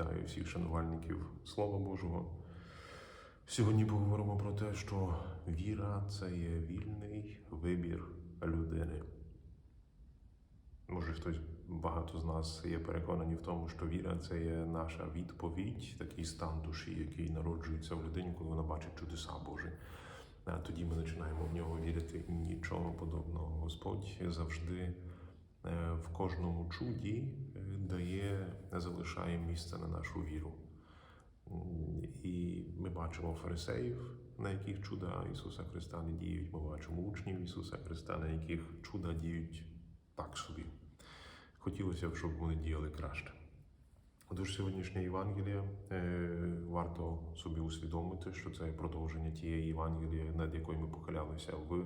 Вітаю всіх шанувальників Слова Божого. Сьогодні поговоримо про те, що віра це є вільний вибір людини. Може, хтось багато з нас є переконані в тому, що віра це є наша відповідь, такий стан душі, який народжується в людині, коли вона бачить чудеса Божі. А тоді ми починаємо в нього вірити. Нічого подобного. Господь завжди в кожному чуді е, дає, залишає місце на нашу віру. І ми бачимо фарисеїв, на яких чуда Ісуса Христа не діють. Ми бачимо учнів Ісуса Христа, на яких чуда діють так собі. Хотілося б, щоб вони діяли краще. Отож, сьогоднішнє Євангеліє е, варто собі усвідомити, що це продовження тієї Євангелії, над якою ми похилялися в е,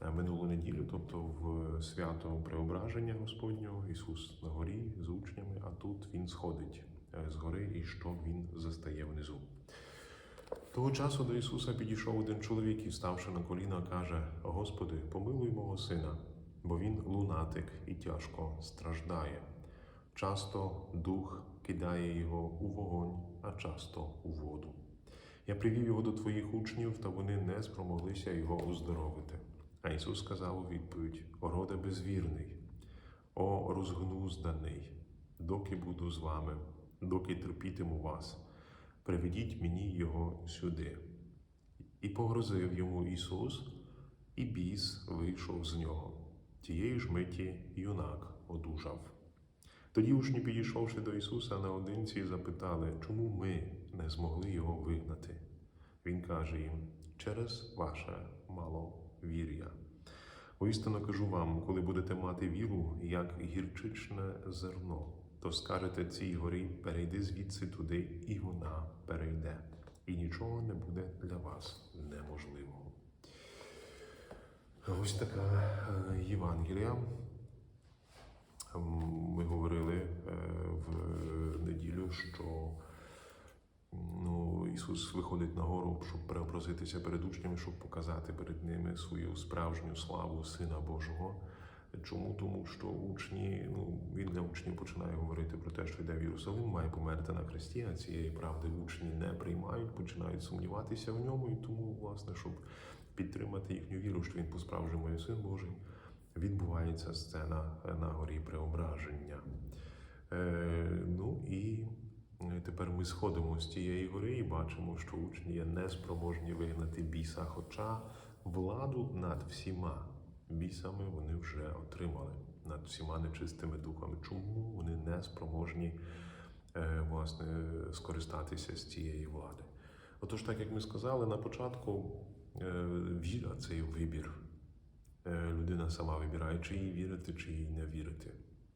минулу неділю, тобто в свято Преображення Господнього, Ісус на горі з учнями, а тут Він сходить е, з гори і що Він застає внизу. Того часу до Ісуса підійшов один чоловік і, ставши на коліна, каже: Господи, помилуй мого сина, бо він лунатик і тяжко страждає. Часто дух кидає його у вогонь, а часто у воду. Я привів його до твоїх учнів, та вони не спромоглися його оздоровити. А Ісус сказав у відповідь: Ороде безвірний, о розгнузданий, доки буду з вами, доки терпітиму вас, приведіть мені його сюди. І погрозив йому Ісус, і біс вийшов з нього. Тієї ж миті юнак одужав. Тоді учні, підійшовши до Ісуса наодинці, запитали, чому ми не змогли його вигнати. Він каже їм: через ваше маловір'я. Воістину кажу вам, коли будете мати віру, як гірчичне зерно, то скажете цій горі, перейди звідси туди, і вона перейде. І нічого не буде для вас неможливого. Ось така е, Євангелія. Ми говорили е, в неділю, що ну, Ісус виходить на гору, щоб преобразитися перед учнями, щоб показати перед ними свою справжню славу Сина Божого. Чому? Тому що учні, ну він для учнів починає говорити про те, що йде в Єрусалим, має померти на хресті, а цієї правди учні не приймають, починають сумніватися в ньому, і тому, власне, щоб підтримати їхню віру, що він по-справжньому є син Божий, відбувається сцена на горі преображення. Е, ну і тепер ми сходимо з тієї гори і бачимо, що учні є неспроможні вигнати біса, хоча владу над всіма бісами вони вже отримали, над всіма нечистими духами. Чому вони не спроможні е, власне скористатися з цієї влади? Отож, так як ми сказали на початку, е, віра це вибір. Е, Людина сама вибирає, чи їй вірити, чи їй не вірити.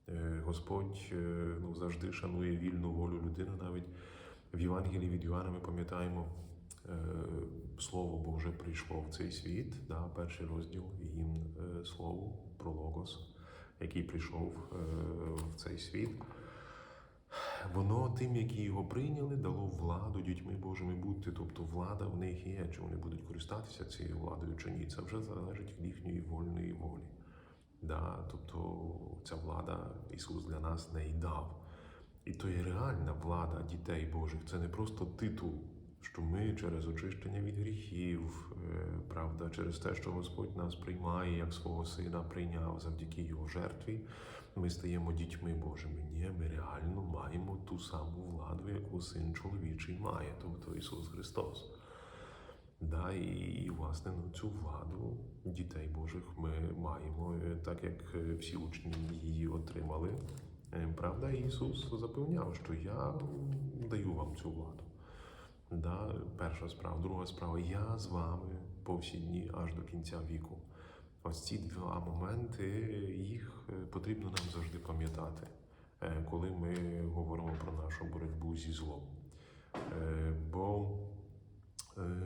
Е, Господь е, ну, завжди шанує вільну волю людини. Навіть в Євангелії від Йоанна ми пам'ятаємо, е, Слово Боже прийшло в цей світ, да, перший розділ гімн е, Слову про Логос, який прийшов в цей світ. Воно тим, які його прийняли, дало владу дітьми Божими бути. Тобто влада в них є. Чи вони будуть користатися цією владою чи ні? Це вже залежить від їхньої вольної волі. Да? Тобто ця влада Ісус для нас не й дав. І то є реальна влада дітей Божих. Це не просто титул, що ми через очищення від гріхів, е, правда, через те, що Господь нас приймає як свого сина, прийняв завдяки Його жертві, ми стаємо дітьми Божими. Ні, ми реально маємо ту саму владу, яку син чоловічий має, тобто Ісус Христос. Да, і, і власне ну, цю владу дітей Божих ми маємо, е, так як е, всі учні її отримали. Е, Правда, Ісус запевняв, що я даю вам цю владу. Да, перша справа, друга справа, я з вами по всі дні аж до кінця віку. Ось ці два моменти, їх потрібно нам завжди пам'ятати, коли ми говоримо про нашу боротьбу зі злом. Бо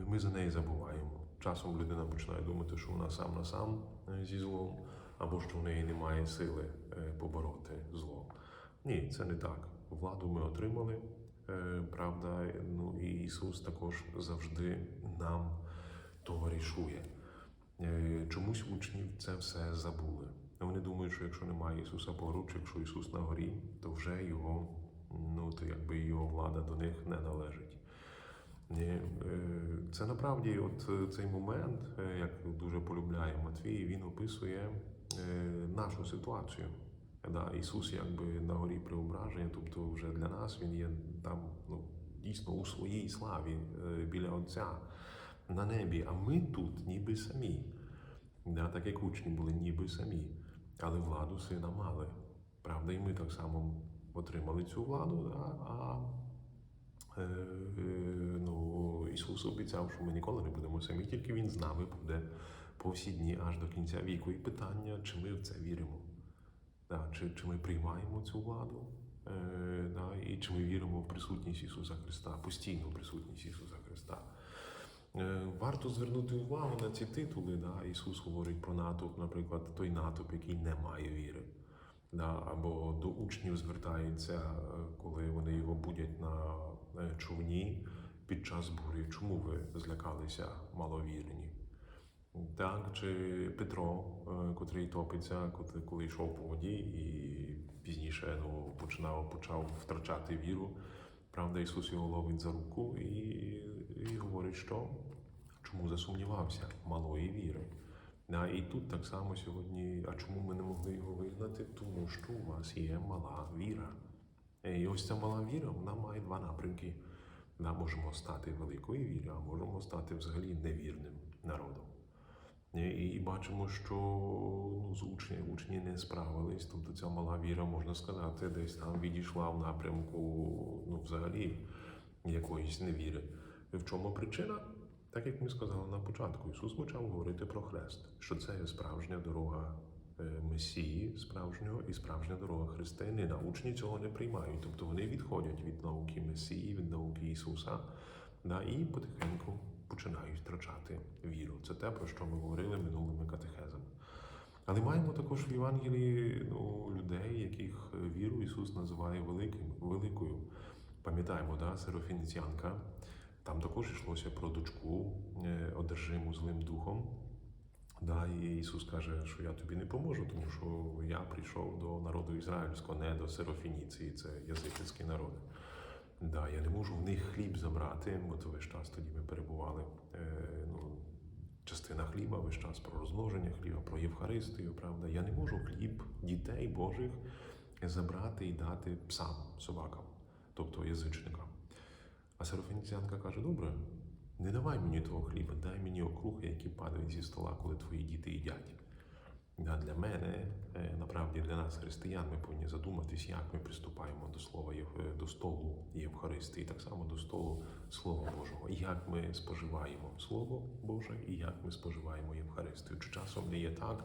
ми за неї забуваємо. Часом людина починає думати, що вона сам на сам е, зі злом, або що в неї немає сили е, побороти зло. Ні, це не так. Владу ми отримали, е, правда, ну і Ісус також завжди нам товаришує. Е, Чомусь учнів це все забули. Вони думають, що якщо немає Ісуса поруч, якщо Ісус на горі, то вже його ну то якби його влада до них не належить. Е, Це насправді, от е, цей момент, е, як дуже полюбляє Матвій, він описує нашу ситуацію. Да, Ісус якби на горі преображення, тобто вже для нас Він є там ну, дійсно у своїй славі біля Отця на небі, а ми тут ніби самі. Да, так як учні були ніби самі, але владу сина мали. Правда, і ми так само отримали цю владу, да, а ну, Ісус обіцяв, що ми ніколи не будемо самі, тільки Він з нами буде по всі дні аж до кінця віку. І питання, чи ми в це віримо? Да, чи, чи ми приймаємо цю владу? Е, да, і чи ми віримо в присутність Ісуса Христа, постійну присутність Ісуса Христа? Е, Варто звернути увагу на ці титули. Да? Ісус говорить про натовп, наприклад, той натовп, який не має віри. Або до учнів звертається, е, коли вони його будять на е, човні під час бурі. Чому ви злякалися маловірні? Так, чи Петро, е, котрий топиться, коли йшов по воді, і пізніше ну, починав, почав втрачати віру. Правда, Ісус його ловить за руку і, і говорить, що чому засумнівався малої віри. Да, і тут так само сьогодні, а чому ми не могли його вигнати? Тому що у вас є мала віра. Е, І ось ця мала віра, вона має два напрямки. Ми можемо стати великою вірою, а можемо стати взагалі невірним народом. Е, І бачимо, що ну, з учні, учні не справились. Тобто ця мала віра, можна сказати, десь там відійшла в напрямку ну, взагалі якоїсь невіри. В чому причина? Так як ми сказали на початку, Ісус почав говорити про хрест, що це є справжня дорога е, Месії, справжнього і справжня дорога християнина. Учні цього не приймають, тобто вони відходять від науки Месії, від науки Ісуса, да, і потихеньку починають втрачати віру. Це те, про що ми говорили минулими катехезами. Але маємо також в Євангелії ну, людей, яких віру Ісус називає великим, великою. Пам'ятаємо, да, Серафініціанка. Там також йшлося про дочку, е, одержиму злим духом. Да, і Ісус каже, що я тобі не поможу, тому що я прийшов до народу ізраїльського, не до Серафініції, це язичницькі народи. Да, я не можу в них хліб забрати, бо то весь час тоді ми перебували. Е, ну, частина хліба, весь час про розмноження хліба, про Євхаристію, правда. Я не можу хліб дітей Божих забрати і дати псам, собакам, тобто язичникам. А Серафініціанка каже: добре, не давай мені того хліба, дай мені окрухи, які падають зі стола, коли твої діти їдять. Да, для мене, е, направді для нас, християн, ми повинні задуматись, як ми приступаємо до слова Єв- до столу Євхаристії, так само до столу Слова Божого. Як ми споживаємо Слово Боже, і як ми споживаємо Євхаристію. Чи часом не є так,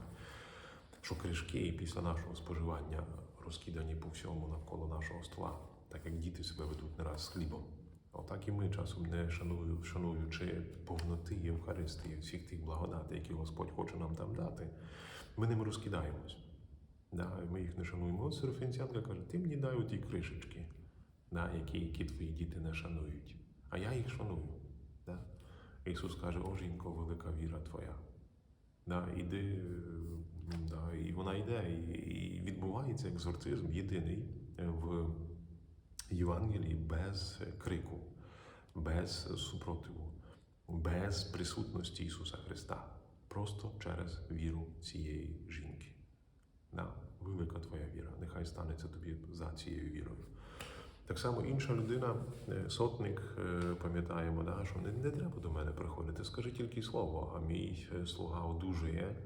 що кришки після нашого споживання розкидані по всьому навколо нашого стола, так як діти себе ведуть не раз з хлібом. Отак і ми часом не шаную, шануючи повноти Євхаристії, всіх тих благодатей, які Господь хоче нам там дати, ми ними розкидаємось. Да, ми їх не шануємо. От Серафінціанка каже, ти мені дай ті кришечки, да, які, які твої діти не шанують. А я їх шаную. Да? Ісус каже, о жінко, велика віра твоя. Да, іди, да, і вона йде, і, і відбувається екзорцизм єдиний е, в Євангелії без крику, без супротиву, без присутності Ісуса Христа, просто через віру цієї жінки. Да, велика твоя віра, нехай станеться тобі за цією вірою. Так само інша людина, е, сотник, е, пам'ятаємо, да, що не, не треба до мене приходити, скажи тільки слово, а мій е, слуга одужує.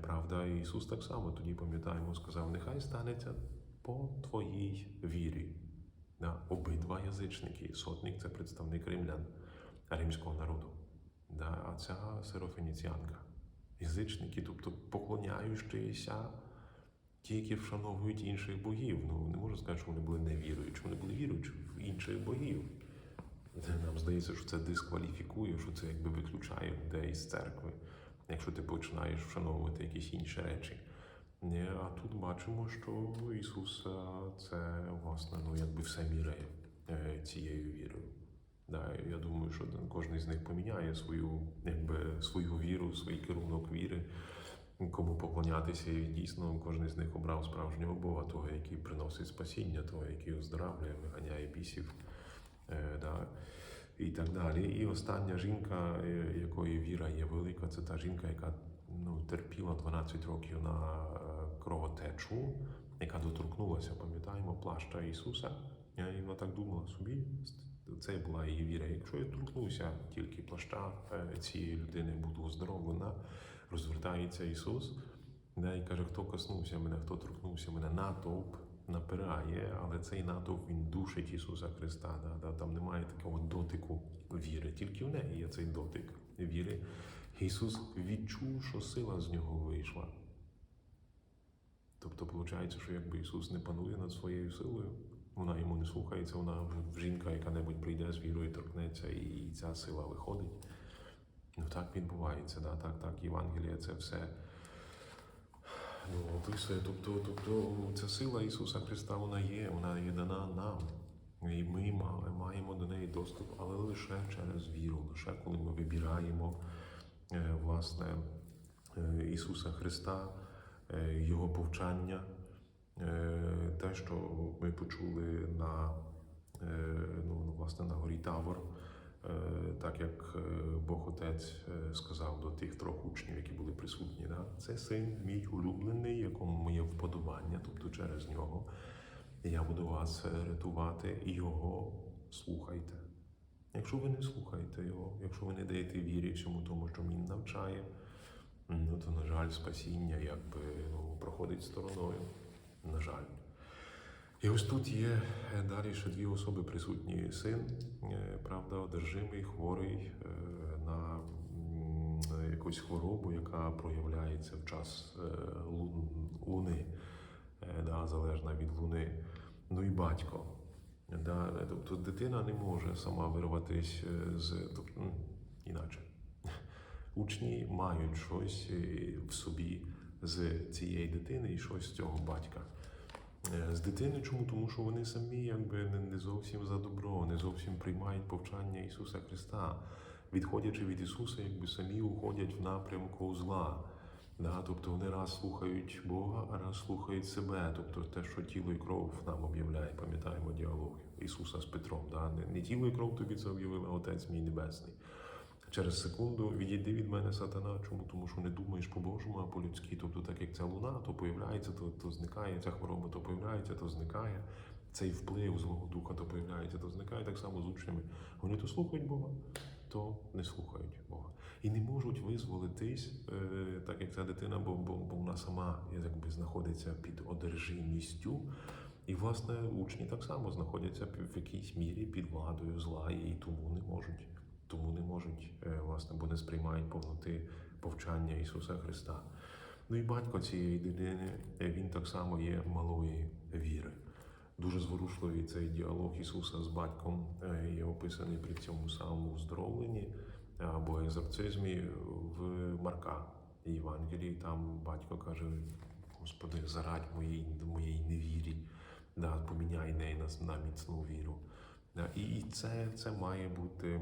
Правда, Ісус так само тоді пам'ятаємо, сказав: нехай станеться по твоїй вірі. Да, обидва язичники. Сотник це представник римлян, римського народу. Да, а ця серафініціанка. Язичники, тобто поклоняючися ті, які вшановують інших богів. Ну не можу сказати, що вони були невіруючі, вони були віруючі в інших богів. Нам здається, що це дискваліфікує, що це якби виключає людей з церкви, якщо ти починаєш вшановувати якісь інші речі. А тут бачимо, що Ісус це власне ну якби все міряє е, цією вірою. Да, я думаю, що кожен з них поміняє свою, якби, свою віру, свій керунок віри кому поклонятися, і дійсно кожен з них обрав справжнього Бога, того, який приносить спасіння, того, який оздоравлює, виганяє бісів. Е, да, і так далі. І остання жінка, е, якої віра є велика, це та жінка, яка ну, терпіла 12 років на е, кровотечу, яка доторкнулася, пам'ятаємо, плаща Ісуса. І вона так думала собі, це була її віра. Якщо я торкнуся тільки плаща е, цієї людини, буду оздоровлена, розвертається Ісус. І каже, хто коснувся мене, хто торкнувся мене, натовп напирає, але цей натовп він душить Ісуса Христа. Да, да, там немає такого дотику віри, тільки в неї є цей дотик віри. Ісус відчув, що сила з нього вийшла. Тобто, виходить, що якби Ісус не панує над своєю силою, вона йому не слухається, вона жінка, яка-небудь прийде з вірою, торкнеться, і ця сила виходить. Ну так відбувається, да, так, так. Євангелія це все ну, описує. Тобто, тобто ця сила Ісуса Христа вона є, вона є дана нам. І ми ма- маємо до неї доступ, але лише через віру, лише коли ми вибираємо е, власне е, Ісуса Христа, Його повчання, е, те, що ми почули на, е, ну, власне, на горі Тавор. Е, так як е, Бог Отець е, сказав до тих трьох учнів, які були присутні. Да? Це син мій улюблений, якому моє вподобання, тобто через нього. Я буду вас е, рятувати і його слухайте. Якщо ви не слухаєте його, якщо ви не даєте вірі всьому тому, що він навчає, ну то, на жаль, спасіння якби ну, проходить стороною. На жаль. І ось тут є е, далі ще дві особи присутні. Син, е, правда, одержимий, хворий е, на якусь хворобу, яка проявляється в час луни, да, залежна від луни. Ну і батько. Да, тобто дитина не може сама вирватися з тобто, іначе. Учні мають щось е, в собі з цієї дитини і щось з цього батька. Е, З дитини чому? Тому що вони самі якби не, зовсім за добро, не зовсім приймають повчання Ісуса Христа, відходячи від Ісуса, якби самі уходять в напрямку зла. Да? Тобто вони раз слухають Бога, а раз слухають себе. Тобто те, що тіло і кров нам об'являє, пам'ятаємо діалог Ісуса з Петром. Да? Не, тіло і кров тобі це об'явив, а Отець мій Небесний. Через секунду відійди від мене сатана. Чому? Тому що не думаєш по-божому, а по-людськи. Тобто, так як ця луна, то появляється, то, то зникає, ця хвороба то появляється, то зникає. Цей вплив злого духа то появляється, то зникає так само з учнями. Вони то слухають Бога, то не слухають Бога. І не можуть визволитись, е, так як ця дитина, бо, бо, бо вона сама якби знаходиться під одержимістю. І, власне, учні так само знаходяться в якійсь мірі під владою зла і тому не можуть тому не можуть, е, власне, бо не сприймають повноти повчання Ісуса Христа. Ну і батько цієї дитини, е, він так само є малої віри. Дуже зворушливий цей діалог Ісуса з батьком е, є описаний при цьому самому оздоровленні або екзорцизмі в Марка Євангелії. Там батько каже: Господи, зарадь моїй, моїй невірі, да, поміняй неї на, на міцну віру. І це, це має бути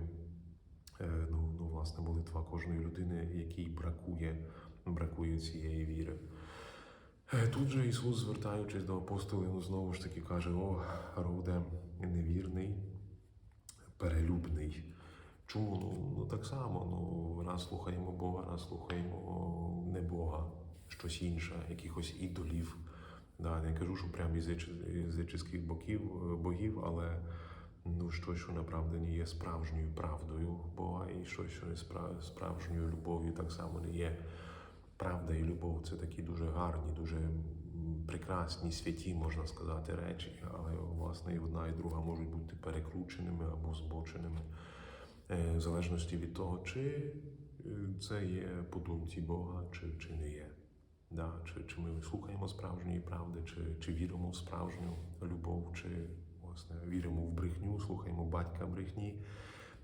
ну, ну, власне, молитва кожної людини, якій бракує, бракує цієї віри. Е, Тут же Ісус, звертаючись до апостолів, ну, знову ж таки каже: О, роде невірний, перелюбний. Чому? Ну, ну так само. Ну, раз слухаємо Бога, раз слухаємо не Бога, щось інше, якихось ідолів. Да, не кажу, що прям язичних боків, е, богів, але ну, щось, що направду не є справжньою правдою Бога, і щось, що не спра- справжньою любов'ю, так само не є. Правда і любов це такі дуже гарні, дуже прекрасні, святі, можна сказати, речі, але власне і одна, і друга можуть бути перекрученими або збоченими, е, в залежності від того, чи е, це є по думці Бога, чи, чи не є. Да? Чи, чи ми слухаємо справжньої правди, чи, чи віримо в справжню любов, чи власне віримо в брехню, слухаємо батька брехні,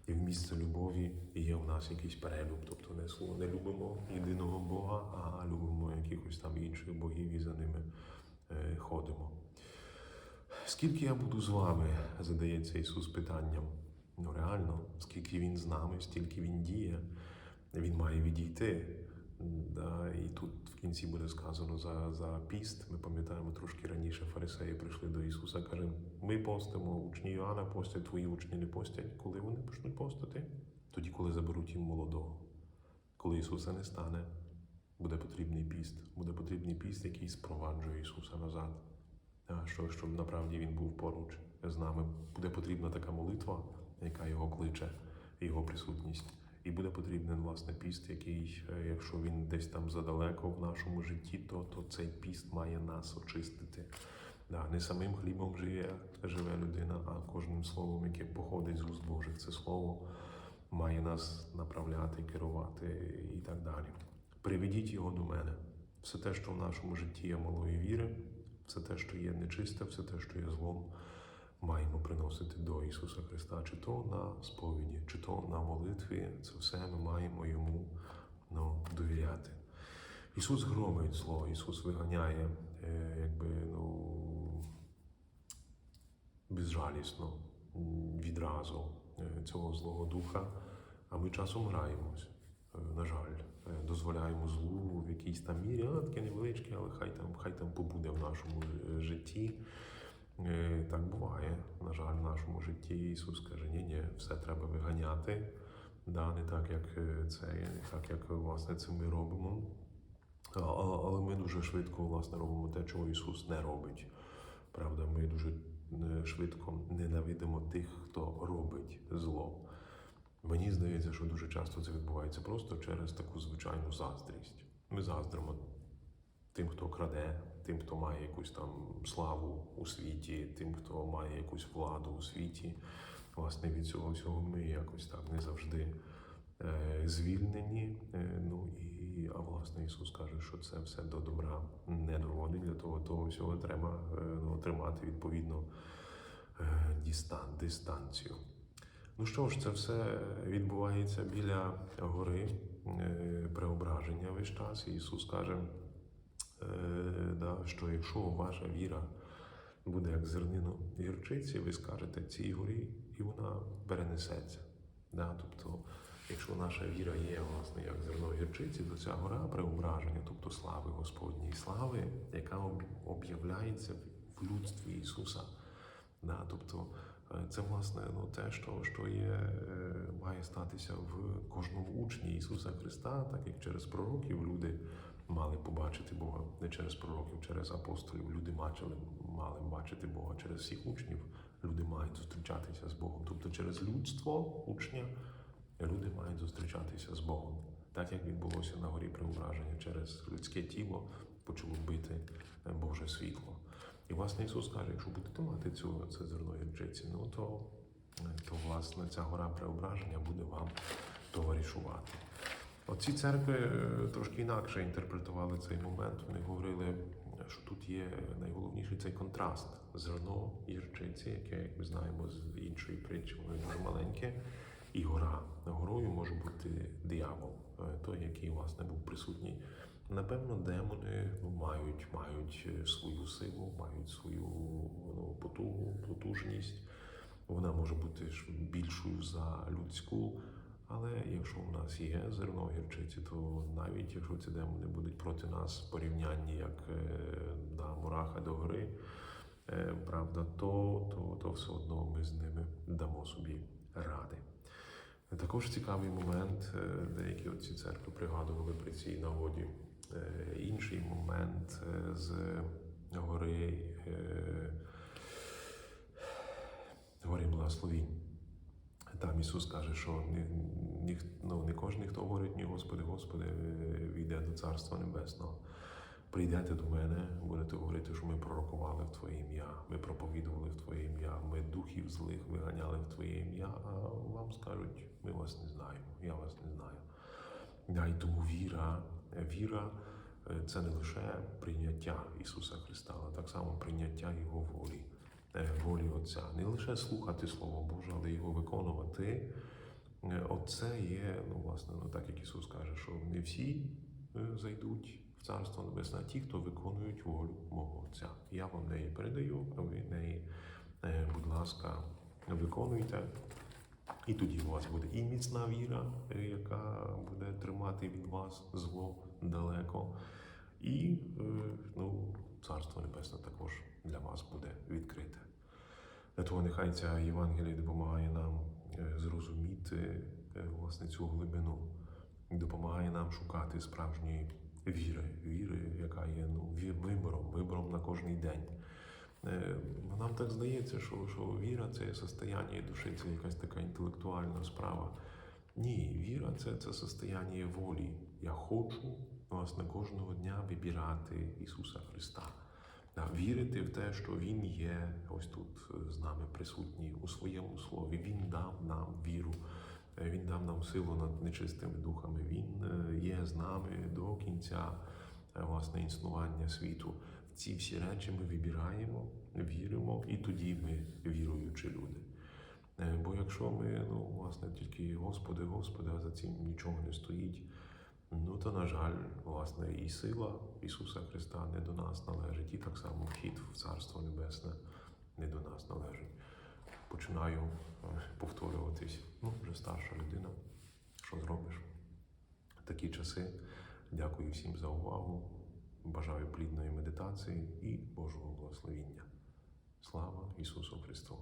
і в місце любові є в нас якийсь перелюб. Тобто не, слу- не любимо єдиного Бога, а любимо якихось там інших богів і за ними е, ходимо. Скільки я буду з вами, задається Ісус питанням. Ну реально, скільки Він з нами, стільки Він діє, Він має відійти. Да, і тут в кінці буде сказано за, за піст. Ми пам'ятаємо трошки раніше фарисеї прийшли до Ісуса. каже, ми постимо, учні Йоанна постять, твої учні не постять. Коли вони почнуть постати? Тоді, коли заберуть їм молодого. Коли Ісуса не стане, буде потрібний піст. Буде потрібний піст, який спроваджує Ісуса назад. Що, щоб направді Він був поруч з нами. Буде потрібна така молитва, яка його кличе, його присутність. І буде потрібен власне піст, який, е, якщо він десь там задалеко в нашому житті, то, то цей піст має нас очистити. Да, не самим хлібом живе, живе людина, а кожним словом, яке походить з уст Божих, це слово має нас направляти, керувати і так далі. Приведіть його до мене. Все те, що в нашому житті є малої віри, все те, що є нечисте, все те, що є злом, маємо приносити до Ісуса Христа, чи то на сповіді, чи то на молитві. Це все ми маємо йому ну, довіряти. Ісус громить зло, Ісус виганяє, е, якби ну безжалісно, відразу е, цього злого духа. А ми часом граємось, е, на жаль, дозволяємо злу в якійсь там мірі, а таке невеличке, але хай там, хай там побуде в нашому житті. Е, Так буває, на жаль, в нашому житті Ісус каже, ні, ні, все треба виганяти. Да, не так, як е, це, не так, як власне це ми робимо. Але ми дуже швидко власне робимо те, чого Ісус не робить. Правда, ми дуже е, швидко ненавидимо тих, хто робить зло. Мені здається, що дуже часто це відбувається просто через таку звичайну заздрість. Ми заздримо тим, хто краде, тим, хто має якусь там славу у світі, тим, хто має якусь владу у світі. Власне, від цього всього ми якось так не завжди е, звільнені. Е, ну і а власне Ісус каже, що це все до добра не доводить. Для того того всього треба е, ну, тримати відповідно е, дістан, дистанцію. Ну що ж, це все відбувається біля гори е, преображення весь час. І Ісус каже, да, що якщо ваша віра буде як зернину гірчиці, ви скажете цій горі, і вона перенесеться. Да? Тобто, якщо наша віра є власне як зерно гірчиці, то ця гора преображення, тобто слави Господньої слави, яка об'являється в людстві Ісуса. Да? Тобто, е, це власне ну, те, що, що є, е, має статися в кожному учні Ісуса Христа, так як через пророків люди мали побачити Бога, не через пророків, через апостолів. Люди бачили, мали бачити Бога через всіх учнів. Люди мають зустрічатися з Богом. Тобто через людство учня люди мають зустрічатися з Богом. Так як відбулося на горі преображення через людське тіло почало бити е, Боже світло. І власне Ісус каже, якщо будете мати цю це зерно гірчиці, ну то, то власне ця гора преображення буде вам товаришувати. Оці церкви е, трошки інакше інтерпретували цей момент. Вони говорили, що тут є найголовніший цей контраст зерно гірчиці, яке, як ми знаємо з іншої притчі, воно дуже маленьке, і гора. Горою може бути диявол, е, той, який власне був присутній. Напевно, демони ну, мають, мають е, свою силу, мають свою ну, потугу, потужність. Вона може бути більшою за людську. Але якщо в нас є зерно гірчиці, то навіть якщо ці демони будуть проти нас в порівнянні як е, да, мураха до гори, е, правда, то, то, то все одно ми з ними дамо собі ради. Також цікавий момент, е, деякі оці церкви пригадували при цій нагоді. Е, Інший момент е, з гори, е, гори благословінь. Там Ісус каже, що не, ні, ну, не кожен, хто говорить мені, Господи, Господи, е, війде до Царства Небесного. Прийдете до мене, будете говорити, що ми пророкували в Твоє ім'я, ми проповідували в Твоє ім'я, ми духів злих виганяли в Твоє ім'я, а вам скажуть, ми вас не знаємо, я вас не знаю. Да, і тому віра, віра е, це не лише прийняття Ісуса Христа, але так само прийняття Його волі, волі Отця. Не лише слухати Слово Боже, але його виконувати. Е, Оце є, ну, власне, ну, так як Ісус каже, що не всі е, зайдуть в Царство Небесне, а ті, хто виконують волю мого Отця. Я вам неї передаю, а ви неї, е, будь ласка, виконуйте. І тоді у вас буде і міцна віра, е, яка буде тримати від вас зло, далеко. І е, ну, Царство Небесне також для вас буде відкрите. Для того нехай ця Євангелія допомагає нам е, зрозуміти е, власне цю глибину, допомагає нам шукати справжньої віри, віри, яка є ну, вибором, вибором на кожний день. Е, Нам так здається, що, що віра це состояння душі, це якась така інтелектуальна справа. Ні, віра це, це состояння волі. Я хочу власне кожного дня вибирати Ісуса Христа. Вірити в те, що Він є ось тут е, з нами присутній у своєму слові. Він дав нам віру, Е, Він дав нам силу над нечистими духами. Він е, є з нами до кінця власне існування світу. Ці всі речі ми вибираємо, віримо, і тоді ми віруючі люди. Бо якщо ми, ну, власне, тільки Господи, Господи, а за цим нічого не стоїть, ну то, на жаль, власне, і сила Ісуса Христа не до нас належить, і так само вхід в Царство Небесне не до нас належить. Починаю е, повторюватись, ну, вже старша людина. Що зробиш? Такі часи. Дякую всім за увагу. Бажаю плідної медитації і Божого благословіння. Слава Ісусу Христу!